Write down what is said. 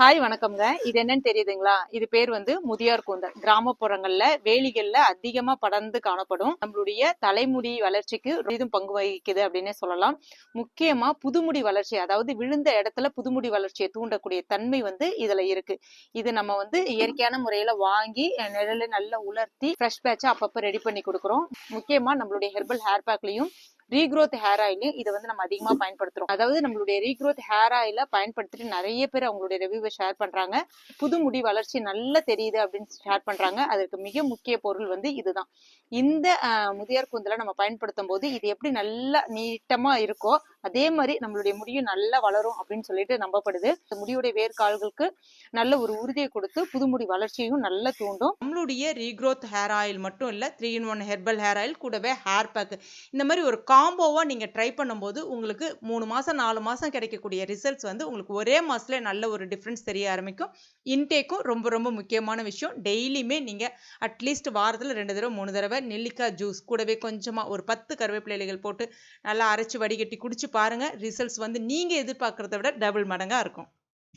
Hi வணக்கம்ங்க. இது என்னன்னு தெரியுதுங்களா? இது பேர் வந்து முதியார் கூந்தல். கிராமப்புறங்கள்ல வேலிகள்ல அதிகமா படர்ந்து காணப்படும். நம்மளுடைய தலைமுடி வளர்ச்சிக்கு இதுவும் பங்கு வகிக்குது அப்படின்னே சொல்லலாம். முக்கியமா புதுமுடி வளர்ச்சி அதாவது விழுந்த இடத்துல புதுமுடி வளர்ச்சியை தூண்டக்கூடிய தன்மை வந்து இதுல இருக்கு. இது நம்ம வந்து இயற்கையான முறையில வாங்கி நிழல நல்லா உலர்த்தி ஃப்ரெஷ் பேட்சா அப்பப்ப ரெடி பண்ணி கொடுக்குறோம். முக்கியமா நம்மளுடைய ஹெர்பல் ஹேர் பேக்லயும் ரீக்ரோத் ஹேர் ஆயில் இதை வந்து நம்ம அதிகமா பயன்படுத்துறோம். அதாவது நம்மளுடைய ரீக்ரோத் ஹேர் ஆயில பயன்படுத்திட்டு நிறைய பேர் அவங்களுடைய ரிவ்யூவை ஷேர் பண்றாங்க. புது முடி வளர்ச்சி நல்லா தெரியுது அப்படின்னு ஷேர் பண்றாங்க. அதற்கு மிக முக்கிய பொருள் வந்து இதுதான். இந்த முதியார் கூந்தலை நம்ம பயன்படுத்தும் போது இது எப்படி நல்லா நீட்டமா இருக்கோ அதே மாதிரி நம்மளுடைய முடியும் நல்லா வளரும் அப்படின்னு சொல்லிட்டு நம்பப்படுது. இந்த முடியுடைய வேர்க்கால்களுக்கு நல்ல ஒரு உறுதியை கொடுத்து புது முடி வளர்ச்சியையும் நல்லா தூண்டும். நம்மளுடைய ரீக்ரோத் ஹேர் ஆயில் மட்டும் இல்லை three in one herbal hair oil கூடவே ஹேர் பேக் இந்த மாதிரி ஒரு காம்போவாக நீங்கள் ட்ரை பண்ணும்போது உங்களுக்கு மூணு மாதம் நாலு மாதம் கிடைக்கக்கூடிய ரிசல்ட்ஸ் வந்து உங்களுக்கு ஒரே மாதத்துல நல்ல ஒரு டிஃப்ரென்ஸ் தெரிய ஆரம்பிக்கும். இன்டேக்கும் ரொம்ப ரொம்ப முக்கியமான விஷயம். டெய்லியுமே நீங்கள் அட்லீஸ்ட் வாரத்தில் ரெண்டு தடவை மூணு தடவை நெல்லிக்காய் ஜூஸ் கூடவே கொஞ்சமாக ஒரு பத்து கருவேப்பிலை இலைகள் போட்டு நல்லா அரைச்சி வடிகட்டி குடிச்சு பாருங்கள் ரிசல்ட்ஸ் வந்து நீங்கள் எதிர்பார்க்குறத விட டபுள் மடங்காக இருக்கும்.